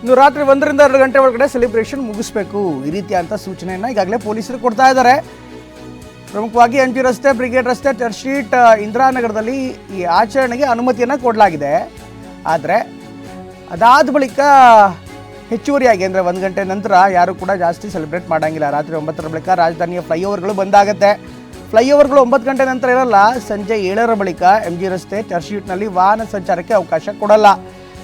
ಇನ್ನು ರಾತ್ರಿ ಒಂದರಿಂದ ಎರಡು ಗಂಟೆ ಒಳಗಡೆ ಸೆಲೆಬ್ರೇಷನ್ ಮುಗಿಸ್ಬೇಕು. ಈ ರೀತಿಯಾದಂಥ ಸೂಚನೆಯನ್ನು ಈಗಾಗಲೇ ಪೊಲೀಸರು ಕೊಡ್ತಾ ಇದ್ದಾರೆ. ಪ್ರಮುಖವಾಗಿ ಎಂ ಜಿ ರಸ್ತೆ, ಬ್ರಿಗೇಡ್ ರಸ್ತೆ ಟರ್ಶೀಟ್ ಇಂದಿರಾನಗರದಲ್ಲಿ ಈ ಆಚರಣೆಗೆ ಅನುಮತಿಯನ್ನು ಕೊಡಲಾಗಿದೆ. ಆದರೆ ಅದಾದ ಬಳಿಕ ಹೆಚ್ಚುವರಿಯಾಗಿ ಅಂದರೆ ಒಂದು ಗಂಟೆ ನಂತರ ಯಾರು ಕೂಡ ಜಾಸ್ತಿ ಸೆಲೆಬ್ರೇಟ್ ಮಾಡೋಂಗಿಲ್ಲ. ರಾತ್ರಿ ಒಂಬತ್ತರ ಬಳಿಕ ರಾಜಧಾನಿಯ ಫ್ಲೈಓವರ್ಗಳು ಬಂದಾಗತ್ತೆ. ಫ್ಲೈಓವರ್ಗಳು ಒಂಬತ್ತು ಗಂಟೆ ನಂತರ ಇರಲ್ಲ, ಸಂಜೆ ಏಳರ ಬಳಿಕ ಎಂ ಜಿ ರಸ್ತೆ ಟರ್ಶೀಟ್ನಲ್ಲಿ ವಾಹನ ಸಂಚಾರಕ್ಕೆ ಅವಕಾಶ ಕೊಡಲ್ಲ.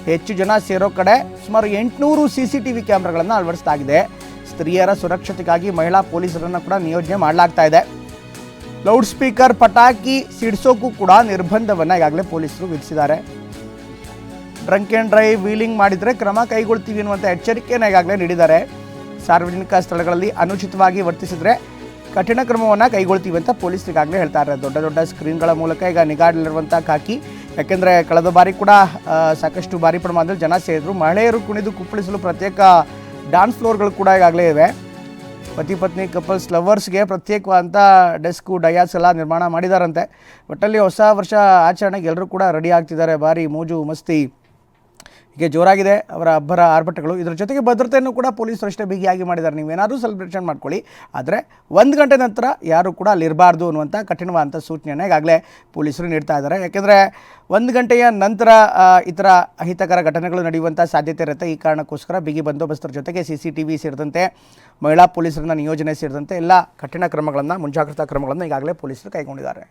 ಹೆಚ್ಚು ಜನ ಸೇರೋ ಕಡೆ ಸುಮಾರು ಎಂಟುನೂರು ಸಿ ಸಿ ಟಿ ವಿ ಕ್ಯಾಮ್ರಾಗಳನ್ನು ಅಳವಡಿಸಲಾಗಿದೆ. ಸ್ತ್ರೀಯರ ಸುರಕ್ಷತೆಗಾಗಿ ಮಹಿಳಾ ಪೊಲೀಸರನ್ನು ಕೂಡ ನಿಯೋಜನೆ ಮಾಡಲಾಗ್ತಾ ಇದೆ. ಲೌಡ್ ಸ್ಪೀಕರ್ ಪಟಾಕಿ ಸಿಡಿಸೋಕ್ಕೂ ಕೂಡ ನಿರ್ಬಂಧವನ್ನು ಈಗಾಗಲೇ ಪೊಲೀಸರು ವಿಧಿಸಿದ್ದಾರೆ. ಡ್ರಂಕ್ ಆ್ಯಂಡ್ ಡ್ರೈವ್ ವೀಲಿಂಗ್ ಮಾಡಿದರೆ ಕ್ರಮ ಕೈಗೊಳ್ತೀವಿ ಅನ್ನುವಂಥ ಎಚ್ಚರಿಕೆಯನ್ನು ಈಗಾಗಲೇ ನೀಡಿದ್ದಾರೆ. ಸಾರ್ವಜನಿಕ ಸ್ಥಳಗಳಲ್ಲಿ ಅನುಚಿತವಾಗಿ ವರ್ತಿಸಿದರೆ ಕಠಿಣ ಕ್ರಮವನ್ನು ಕೈಗೊಳ್ತೀವಿ ಅಂತ ಪೊಲೀಸರು ಈಗಾಗಲೇ ಇದ್ದಾರೆ ದೊಡ್ಡ ದೊಡ್ಡ ಸ್ಕ್ರೀನ್ಗಳ ಮೂಲಕ ಈಗ ನಿಗಾಡಲಿರುವಂಥ ಕಾಕಿ ಯಾಕೆಂದರೆ ಕಳೆದ ಬಾರಿ ಕೂಡ ಸಾಕಷ್ಟು ಭಾರಿ ಪ್ರಮಾಣದಲ್ಲಿ ಜನ ಸೇರಿದ್ರು. ಮಹಿಳೆಯರು ಕುಣಿದು ಕುಪ್ಪಳಿಸಲು ಪ್ರತ್ಯೇಕ ಡಾನ್ಸ್ ಫ್ಲೋರ್ಗಳು ಕೂಡ ಈಗಾಗಲೇ ಇವೆ. ಪತಿ ಪತ್ನಿ ಕಪಲ್ಸ್ ಲವರ್ಸ್ಗೆ ಪ್ರತ್ಯೇಕವಾದಂಥ ಡೆಸ್ಕು ಡಯಾಸ್ ಎಲ್ಲ ನಿರ್ಮಾಣ ಮಾಡಿದಾರಂತೆ. ಒಟ್ಟಲ್ಲಿ ಹೊಸ ವರ್ಷ ಆಚರಣೆಗೆ ಎಲ್ಲರೂ ಕೂಡ ರೆಡಿ ಆಗ್ತಿದ್ದಾರೆ. ಭಾರಿ ಮೋಜು, ಮಸ್ತಿ. ಹೀಗೆ ಜೋರಾಗಿದೆ ಅವರ ಅಬ್ಬರ ಆರ್ಭಟಗಳು. ಇದರ ಜೊತೆಗೆ ಭದ್ರತೆಯನ್ನು ಕೂಡ ಪೊಲೀಸರು ಅಷ್ಟೇ ಬಿಗಿಯಾಗಿ ಮಾಡಿದ್ದಾರೆ. ನೀವೇನಾದರೂ ಸೆಲೆಬ್ರೇಷನ್ ಮಾಡ್ಕೊಳ್ಳಿ. ಆದರೆ ಒಂದು ಗಂಟೆ ನಂತರ ಯಾರೂ ಕೂಡ ಅಲ್ಲಿರಬಾರ್ದು ಅನ್ನುವಂಥ ಕಠಿಣವಾದಂಥ ಸೂಚನೆಯನ್ನು ಈಗಾಗಲೇ ಪೊಲೀಸರು ನೀಡ್ತಾ ಇದ್ದಾರೆ. ಯಾಕೆಂದರೆ ಒಂದು ಗಂಟೆಯ ನಂತರ ಈ ಥರ ಅಹಿತಕರ ಘಟನೆಗಳು ನಡೆಯುವಂಥ ಸಾಧ್ಯತೆ ಇರುತ್ತೆ. ಈ ಕಾರಣಕ್ಕೋಸ್ಕರ ಬಿಗಿ ಬಂದೋಬಸ್ತರ ಜೊತೆಗೆ ಸಿ ಸಿ ಟಿ ವಿ ಸೇರಿದಂತೆ, ಮಹಿಳಾ ಪೊಲೀಸರನ್ನ ನಿಯೋಜನೆ ಸೇರಿದಂತೆ ಎಲ್ಲ ಕಠಿಣ ಕ್ರಮಗಳನ್ನು, ಮುಂಜಾಗ್ರತಾ ಕ್ರಮಗಳನ್ನು ಈಗಾಗಲೇ ಪೊಲೀಸರು ಕೈಗೊಂಡಿದ್ದಾರೆ.